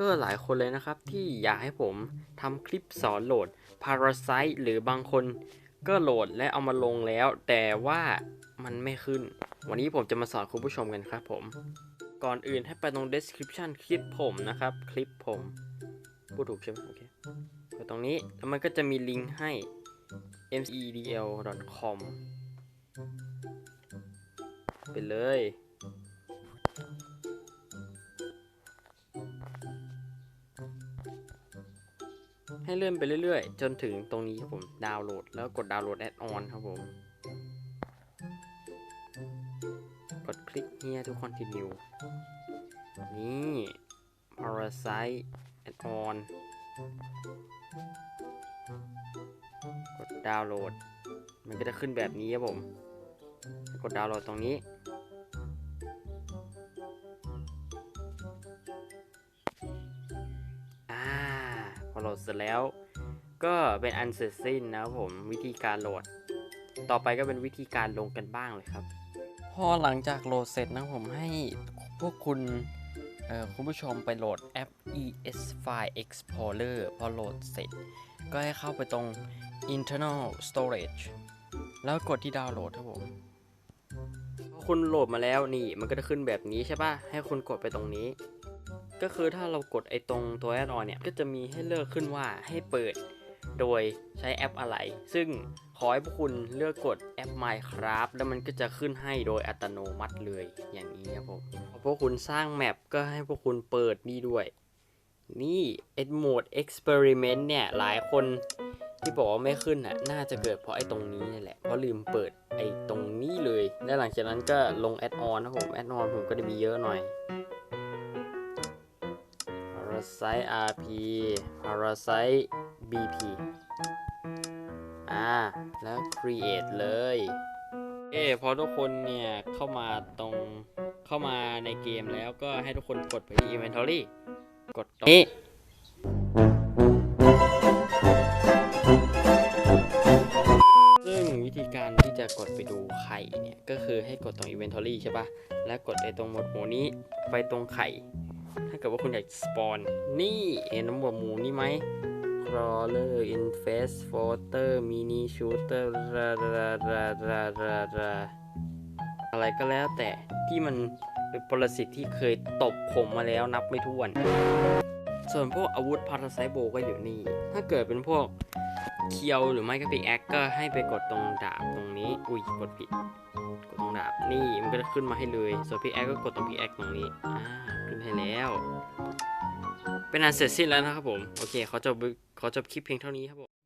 เกอร์หลายคนเลยนะครับ ที่อยากให้ผมทำคลิปสอนโหลด Parasite หรือบางคนก็โหลดและเอามาลงแล้ว แต่ว่ามันไม่ขึ้น วันนี้ผมจะมาสอนคุณผู้ชมกันครับผม ก่อนอื่นให้ไปตรง description คลิปผมนะครับ คลิปผมพูดถูกใช่ไหมโอเคไปตรงนี้แล้วมันก็จะมีลิงก์ให้ mcedl.com ไปเลย ให้เลื่อนไปเรื่อยๆ จนถึงตรงนี้ครับผมดาวน์โหลด แล้วกดดาวน์โหลดแอดออนครับผม กดคลิก here to continue นี่ parasite add on กดดาวน์โหลด มันก็จะขึ้นแบบนี้ครับผม กดดาวน์โหลดตรงนี้ อโหลดเสร็จแล้ว ก็เป็นอันเสร็จสิ้นนะครับผมวิธีการโหลด ต่อไปก็เป็นวิธีการลงกันบ้างเลยครับ พอหลังจากโหลดเสร็จนะผมให้พวกคุณเอ่อคุณผู้ชมไปโหลดแอป ES File Explorer พอโหลดเสร็จ ก็ให้เข้าไปตรง internal storage แล้วกดที่ดาวน์โหลดครับผมพอคุณโหลดมาแล้วนี่มันก็จะขึ้นแบบนี้ใช่ปะให้คุณกดไปตรงนี้ ก็คือถ้าเรากดไอตรงตัวแอดออนเนี่ยก็จะมีให้เลือกขึ้นว่าให้เปิด โดยใช้แอปอะไร ซึ่งขอให้พวกคุณเลือกกดแอป Minecraft แล้วมันก็จะขึ้นให้โดยอัตโนมัติเลยอย่างนี้ครับผมพอพวกคุณสร้างแมปก็ให้พวกคุณเปิดนี่ด้วย นี่ไอ้โหมด experiment เนี่ยหลายคนที่บอกว่าไม่ขึ้นอะน่าจะเกิดเพราะไอ้ตรงนี้นี่แหละ เพราะลืมเปิดไอ้ตรงนี้เลย และหลังจากนั้นก็ลงแอดออนนะผม แอดออนผมก็จะมีเยอะหน่อย Parasite RP Parasite BP อ่า แล้ว create เลย เอ้พอทุกคนเนี่ย เข้ามาตรงเข้ามาในเกมแล้วก็ให้ทุกคนกดไปที่ inventory กดตรงนี้ซึ่งวิธีการที่จะกดไปดูไข่เนี่ย ก็คือให้กดตรง inventory ใช่ปะแล้วกดไอ้ตรงหมวดหมู่นี้ไปตรงไข่ ถ้าเกิดว่าคุณอยากสปอนนี่เห็นหมวหมูนี่ไหม crawler infest floater mini shooter ราราราราราราอะไรก็แล้วแต่ที่มันเป็นปรสิตที่เคยตบผมมาแล้วนับไม่ถ้วน ส่วนพวกอาวุธพาราไซโบก็อยู่นี่ ถ้าเกิดเป็นพวกเคียวหรือไม่ก็ปิกแอคก็ให้ไปกดตรงดาบตรงนี้ อุ้ยกดผิด กดตรงดาบนี่มันก็จะขึ้นมาให้เลย ส่วนพิกแอคก็กดตรงพิกแอคตรงนี้อ่าำให้แล้ว เป็นอันเสร็จสิ้นแล้วนะครับผม โอเคเขาจบขาจบคลิปเพียงเท่านี้ครับผม